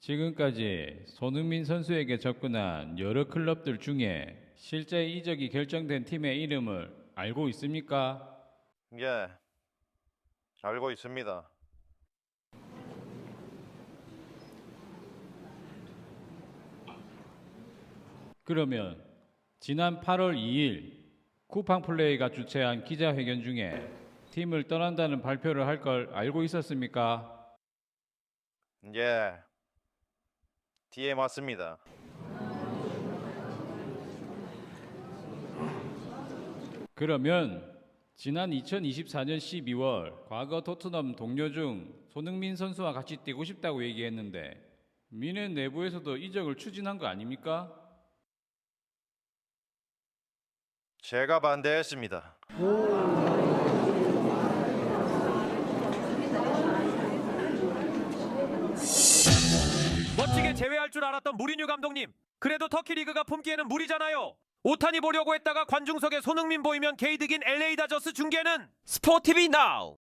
지금까지 손흥민 선수에게 접근한 여러 클럽들 중에 실제 이적이 결정된 팀의 이름을 알고 있습니까? 예, 알고 있습니다. 그러면 지난 8월 2일 쿠팡 플레이가 주최한 기자회견 중에 팀을 떠난다는 발표를 할 걸 알고 있었습니까? 예, 뒤에 맞습니다. 그러면 지난 2024년 12월 과거 토트넘 동료 중 손흥민 선수와 같이 뛰고 싶다고 얘기했는데 미넨 내부에서도 이적을 추진한 거 아닙니까? 제가 반대했습니다. 멋지게 제외할 줄 알았던 무리뉴 감독님. 그래도 터키 리그가 품기에는 무리잖아요. 오타니 보려고 했다가 관중석에 손흥민 보이면 개이득인 LA 다저스 중계는 스포티비 나우.